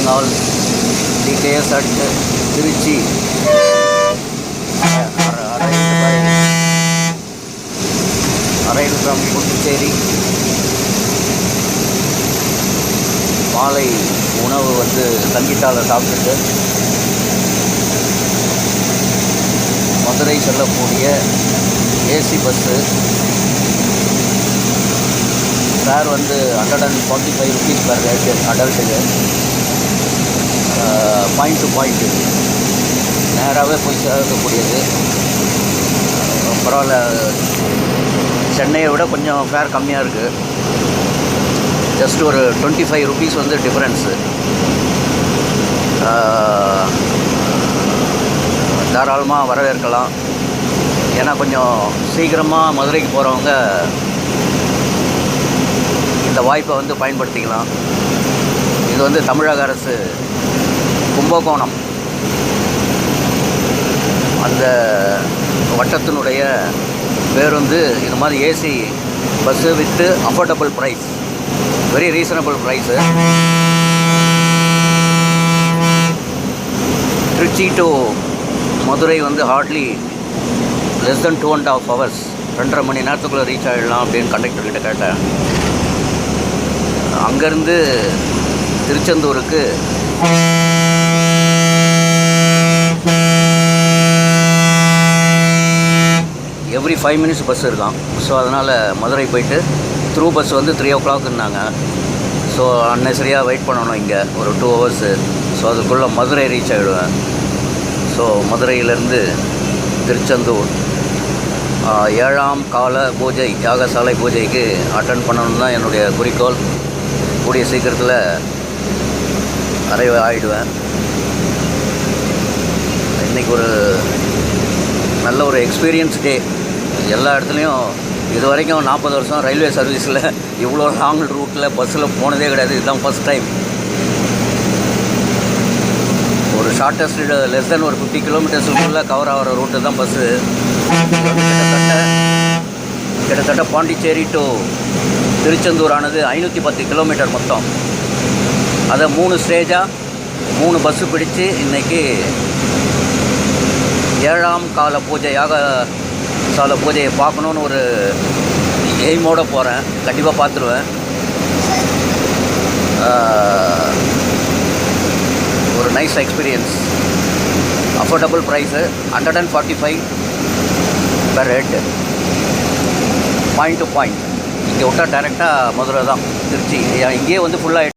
meeting all details at Trichy Arrived by arrived from Puducherry மாலை உணவு வந்து சங்கீதாவில் சாப்பிட்டுட்டு மதுரை செல்லக்கூடிய ஏசி பஸ்ஸு ஃபேர் வந்து hundred and forty five rupees per rate அடல்ட்டுக்கு point to point நேராகவே போய் சேர்க்கக்கூடியது. பரவாயில்ல. சென்னையை விட கொஞ்சம் ஃபேர் கம்மியாக இருக்குது ஜஸ்ட் ஒரு டுவெண்ட்டி ஃபைவ் ருபீஸ் வந்து டிஃப்ரென்ஸு தாராளமாக வரவேற்கலாம். ஏன்னா கொஞ்சம் சீக்கிரமாக மதுரைக்கு போகிறவங்க இந்த வாய்ப்பை வந்து பயன்படுத்திக்கலாம். இது வந்து தமிழக அரசு கும்பகோணம். அந்த வட்டத்தினுடைய பேருந்து இது மாதிரி AC bus with affordable price very reasonable price Trichy to Madurai வந்து hardly less than two and half hours ரெண்டரை மணி நேரத்துக்குள்ளே ரீச் ஆகிடலாம் அப்படின்னு கண்டக்டர்கிட்ட கேட்டேன். அங்கேருந்து திருச்செந்தூருக்கு எவ்ரி ஃபைவ் மினிட்ஸ் பஸ் இருக்கான் ஸோ அதனால் மதுரை போயிட்டு த்ரூ பஸ் வந்து த்ரீ ஓ கிளாக்னாங்க ஸோ அன்னெசரியாக வெயிட் பண்ணணும் இங்கே. ஒரு டூ ஹவர்ஸு ஸோ அதுக்குள்ளே மதுரை ரீச் ஆகிடுவேன் ஸோ மதுரையிலேருந்து திருச்செந்தூர் ஏழாம் கால பூஜை யாகசாலை பூஜைக்கு அட்டன் பண்ணணும் தான் என்னுடைய குறிக்கோள். கூடிய சீக்கிரத்தில் அறைவு ஆகிடுவேன் இன்றைக்கி ஒரு நல்ல ஒரு எக்ஸ்பீரியன்ஸ் டே எல்லா இடத்துலையும் இது வரைக்கும் நாற்பது வருஷம் ரயில்வே சர்வீஸில் இவ்வளோ லாங் ரூட்டில் பஸ்ஸில் போனதே கிடையாது. இதுதான் ஃபஸ்ட் டைம் ஒரு ஷார்ட்டஸ்ட் லெஸ் தென் ஒரு ஃபிஃப்டி கிலோமீட்டர்ஸுக்குள்ளே கவர் ஆகிற ரூட்டு தான் பஸ்ஸு கிட்டத்தட்ட கிட்டத்தட்ட பாண்டிச்சேரி டு திருச்செந்தூர் ஆனது ஐநூற்றி பத்து கிலோமீட்டர் மொத்தம். அதை மூணு ஸ்டேஜாக மூணு பஸ்ஸு பிடித்து இன்றைக்கி ஏழாம் கால பூஜையாக சால பூஜையை பார்க்கணுன்னு ஒரு எய்மோடு போகிறேன் கண்டிப்பாக பார்த்துருவேன். ஒரு nice experience affordable price hundred and forty five per head point to point இங்கே விட்டால் டேரெக்டாக மதுரை தான் திருச்சி. இங்கேயே வந்து ஃபுல்லாக